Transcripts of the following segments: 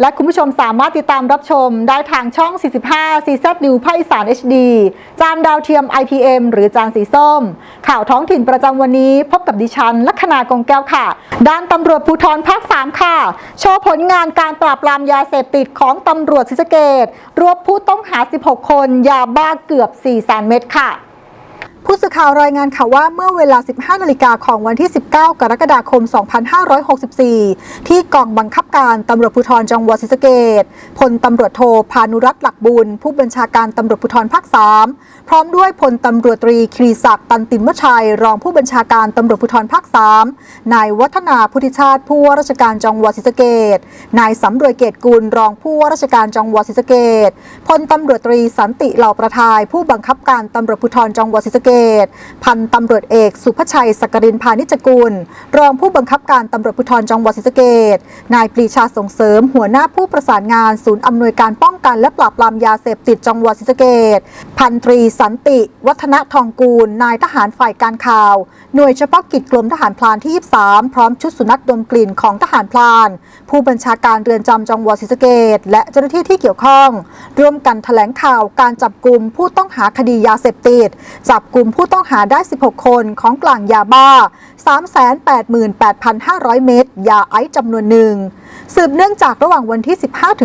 และคุณผู้ชมสามารถติดตามรับชมได้ทางช่อง 45 CZ New ภาคอีสาน HD จานดาวเทียม IPM หรือจานสีส้ม ข่าวท้องถิ่นประจำวันนี้ พบกับดิฉันลัคนากงแก้วค่ะ ด้านตำรวจภูธรภาค 3 ค่ะ โชว์ผลงานการปราบปรามยาเสพติดของตำรวจศรีสะเกดรวบผู้ต้องหา 16 คน ยาบ้าเกือบ4แสนเม็ดค่ะ ผู้สื่อข่าวรายงานข่าวว่าเมื่อเวลา 15 นาฬิกาของวันที่ 19 กรกฎาคม 2564 ที่กองบังคับการตำรวจภูธรจังหวัดศรีสะเกษพลตำรวจโทพานุรัตน์หลักบุญ ผู้บัญชาการตำรวจภูธรภาค 3 พร้อมด้วยพลตำรวจตรีครีศักดิ์ตันตินวชัย รองผู้บัญชาการตำรวจภูธรภาค 3 นายวัฒนาพุทธิชาติผู้ว่าราชการจังหวัดศรีสะเกษนายสำรวยเกตกุลรองผู้ว่าราชการจังหวัดศรีสะเกษพลตำรวจตรีสันติเหล่าประทาย ผู้บังคับการตำรวจภูธรจังหวัดศรีสะเกษ พันตำรวจเอก สุภชัยสกรินพานิจกุล รองผู้บังคับการตำรวจภูธรจังหวัดศรีสะเกษนายปรีชาส่งเสริม หัวหน้าผู้ประสานงาน ศูนย์อำนวยการป้องกันและปราบปรามยาเสพติดจังหวัดศรีสะเกษพันตรีสันติ วัฒนทองกูล นายทหารฝ่ายการข่าว หน่วยเฉพาะกิจกรมทหารพลานที่ 23 พร้อมชุดสุนัขดมกลิ่นของทหารพลาน ผู้บัญชาการเรือนจำจังหวัดศรีสะเกษและเจ้าหน้าที่ที่เกี่ยวข้อง ร่วมกันแถลงข่าวการจับกลุ่มผู้ต้องหาคดียาเสพติดจับกลุ่มผู้ต้องหาได้ 16 คนของกลางยาบ้า 388,500 เม็ดยาไอซ์จำนวนหนึ่ง สืบเนื่องจากระหว่างวันที่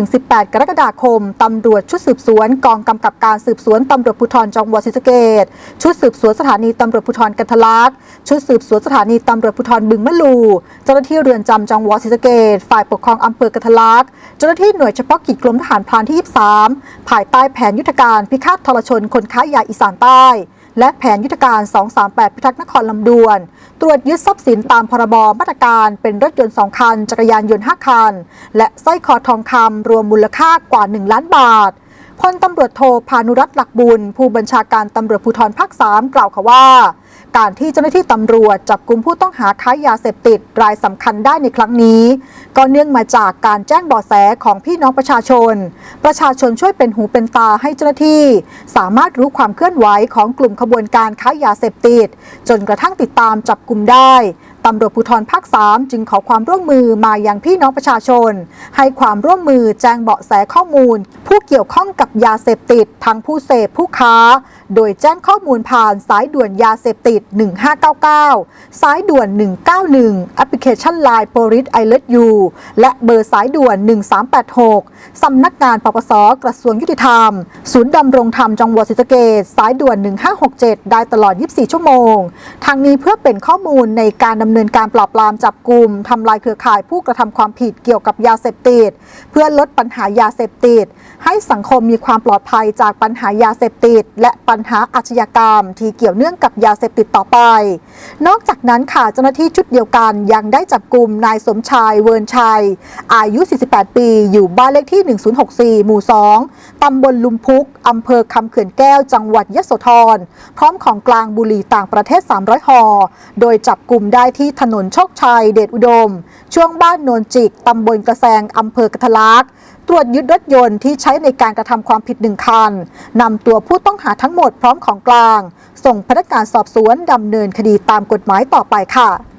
15-18 กรกฎาคม ตำรวจชุดสืบสวนกองกำกับการสืบสวนตำรวจภูธรจังหวัดศรีสะเกษชุดสืบสวนสถานีตำรวจภูธรกันทลักชุดสืบสวนสถานีตำรวจภูธรบึงมะลู เจ้าหน้าที่เรือนจำจังหวัดศรีสะเกษฝ่ายปกครองอำเภอกันทลักเจ้าหน้าที่หน่วยเฉพาะกิจกรมทหารพรานที่ 23 ภายใต้แผนยุทธการพิฆาตทรชนคนค้ายาอีสานใต้ และแผนยุทธการ 238 พิทักษ์นครลำดวน ตรวจยึดทรัพย์สินตามพรบมาตรการเป็นรถยนต์ 2 คัน จักรยานยนต์ 5 คัน และสร้อยคอทองคำรวมมูลค่ากว่า 1 ล้านบาทพลตำรวจโทพานุรัตน์หลักบุญ ผู้บัญชาการตำรวจภูธรภาค 3 กล่าวค่ะว่า การที่เจ้าหน้าที่ตำรวจจับกลุ่มผู้ต้องหาค้ายาเสพติดรายสำคัญได้ในครั้งนี้ ก็เนื่องมาจากการแจ้งเบาะแสของพี่น้องประชาชน ประชาชนช่วยเป็นหูเป็นตาให้เจ้าหน้าที่ สามารถรู้ความเคลื่อนไหวของกลุ่มขบวนการค้ายาเสพติด จนกระทั่งติดตามจับกลุ่มได้ตำรวจภูธรภาค 3 จึงขอความร่วมมือมายังพี่น้องประชาชน ให้ความร่วมมือแจ้งเบาะแสข้อมูล ผู้เกี่ยวข้องกับยาเสพติด ทั้งผู้เสพผู้ค้า โดยแจ้งข้อมูลผ่านสายด่วนยาเสพติด1599 สายด่วน 191 แอปพลิเคชัน Line Police I Let You และเบอร์สายด่วน 1386 สำนักงานปปสกระทรวงยุติธรรม ศูนย์ดำรงธรรมจังหวัดศรีสะเกษสายด่วน 1567 ได้ตลอด 24 ชั่วโมง ทางนี้เพื่อเป็นข้อมูลในการดำเนินการปราบปรามจับกลุ่มทำลายเครือข่ายผู้กระทำความผิดเกี่ยวกับยาเสพติด เพื่อลดปัญหายาเสพติด ให้สังคมมีความปลอดภัยจากปัญหายาเสพติด และปัญหาอาชญากรรม ที่เกี่ยวเนื่องกับยาเสพติดต่อไป นอกจากนั้นค่ะเจ้าหน้าที่ชุดเดียวกันยังได้จับกลุ่มนายสมชายเวิร์นชัย อายุ 48 ปี อยู่บ้านเลขที่ 1064 หมู่ 2 ตำบลลุมพุกอำเภอคำเขื่อนแก้วจังหวัดยะโสธร พร้อมของกลางบุหรี่ต่างประเทศ 300ห่อโดยจับกลุ่มได้ที่ถนนโชคชัยเดชอุดม ช่วงบ้านโนนจิกตำบลกระแซงอำเภอกระทะลักตรวจยึดรถยนต์ที่ใช้ในการกระทำความผิดหนึ่งคันนำตัวผู้ต้องหาทั้งหมดพร้อมของกลาง ส่งพนักงานสอบสวนดำเนินคดีตามกฎหมายต่อไปค่ะ